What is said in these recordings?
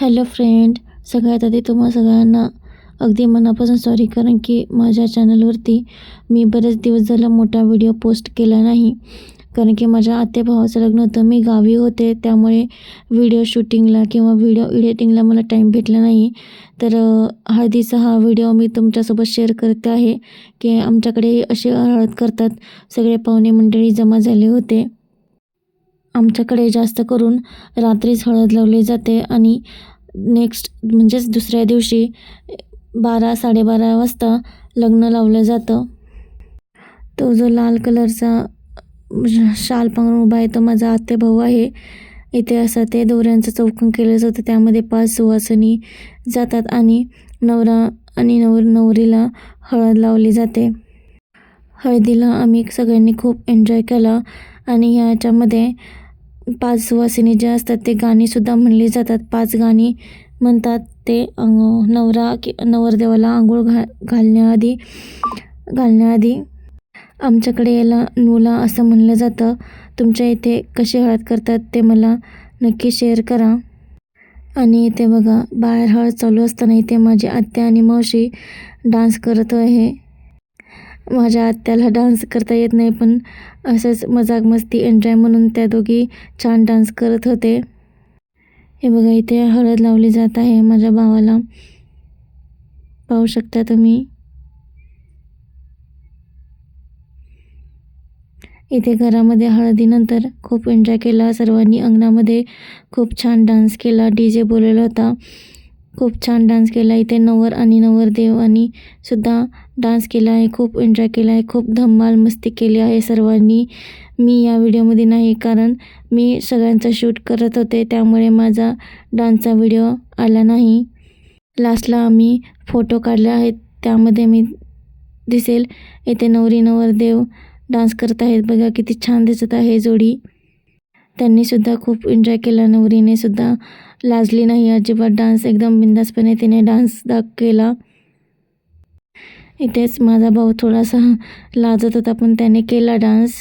Hello friend सगळ्यात आधी तुम्हा सगळ्यांना अगदी मनापासून सॉरी कारण की माझ्या चॅनलवरती मी बरेच दिवस झाला मोठा व्हिडिओ पोस्ट केला नाही. कारण की माझ्या आत्या भावाचं लग्न होतं मी गावी होते त्यामुळे व्हिडिओ शूटिंगला किंवा व्हिडिओ एडिटिंगला मला टाईम भेटला नाही. तर हळदीचा हा व्हिडिओ मी तुमच्यासोबत शेअर करते आहे की आमच्याकडे असे हळद करतात सगळे पाहुणे मंडळी जमा झाले होते. आमच्याकडे जास्त करून रात्रीच हळद लावली जाते आणि नेक्स्ट म्हणजेच दुसऱ्या दिवशी बारा साडेबारा वाजता लग्न लावलं जातं. तो जो लाल कलरचा शाल पांघरून उभा आहे तो माझा आत्या भाऊ आहे. इथे असं ते दोऱ्यांचं चौकन केलं जातं त्यामध्ये पाच सुवासनी जातात आणि नवरा आणि नवर नवरीला हळद लावली जाते. हळदीला आम्ही सगळ्यांनी खूप एन्जॉय केला. आणि ह्याच्यामध्ये पाच सुवासिनी जे असतात ते गाणीसुद्धा म्हणली जातात. पाच गाणी म्हणतात ते नवरा की नवरदेवाला आंघोळ घा घालण्याआधी घालण्याआधी आमच्याकडे याला नूला असं म्हणलं जातं. तुमच्या इथे कशी हळद करतात ते मला नक्की शेअर करा. आणि इथे बघा बाहेर हळद चालू असताना इथे माझी आत्या आणि मावशी डान्स करत आहे. माझ्या आत्याला डान्स करता येत नाही पण असंच मजाक मस्ती एन्जॉय म्हणून त्या दोघी छान डान्स करत होते. हे बघा इथे हळद लावली जात आहे माझ्या भावाला. पाहू शकता तुम्ही? इथे घरामध्ये हळदीनंतर खूप एन्जॉय केला. सर्वांनी अंगणामध्ये खूप छान डान्स केला. डी जे बोलवला होता. खूप छान डान्स केला. इथे नवर आणि नवरदेव आणि सुद्धा डान्स केला आहे खूप एन्जॉय केला आहे खूप धमाल मस्ती केली आहे सर्वांनी. मी या व्हिडिओमध्ये नाही कारण मी सगळ्यांचा शूट करत होते त्यामुळे माझा डान्सचा व्हिडिओ आला नाही. लास्टला आम्ही फोटो काढले आहेत त्यामध्ये मी दिसेल येथे नवरी नवरदेव डान्स करत आहेत बघा किती छान दिसत आहे जोडी. त्यांनीसुद्धा खूप एन्जॉय केला नवरीने सुद्धा लाजली नाही अजिबात डान्स एकदम बिंदासपणे तिने डान्स दाख केला इथेच माझा भाऊ थोडासा लाजत होता पण त्याने केला डान्स.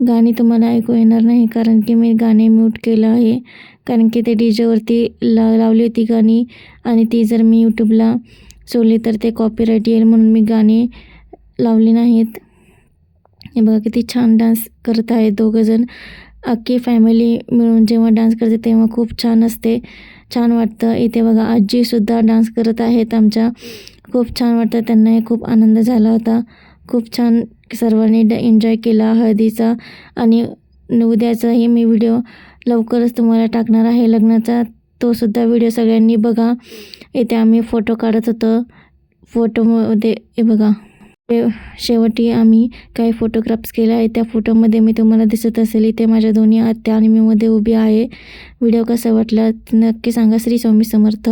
गाणी तुम्हाला ऐकू येणार नाही कारण की मी गाणे म्यूट केलं आहे. कारण की ते डी जेवरती ला लावली होती गाणी आणि ती जर मी यूट्यूबला सोडली तर ते कॉपीराईट येईल म्हणून मी गाणी लावली नाहीत. हे बघा किती छान डान्स करत आहेत दोघंजण अख्खी फॅमिली मिळून जेव्हा डान्स करते तेव्हा खूप छान असते. छान वाटतं. इथे बघा आजीसुद्धा डान्स करत आहेत आमच्या. खूप छान वाटतं. त्यांनाही खूप आनंद झाला होता. खूप छान सर्वांनी ड एन्जॉय केला हळदीचा आणि उद्याचाही मी व्हिडिओ लवकरच तुम्हाला टाकणार आहे. लग्नाचा तोसुद्धा व्हिडिओ सगळ्यांनी बघा. इथे आम्ही फोटो काढत होतो. फोटोमध्ये हे बघा. ते शेवटी आम्ही काही फोटोग्राफ्स केले आहे त्या फोटोमध्ये मी तुम्हाला दिसत असेल इथे माझ्या दोन्ही आत्या आणि मी मध्ये उभी आहे. व्हिडिओ कसा वाटला? नक्की सांगा. श्री स्वामी समर्थ.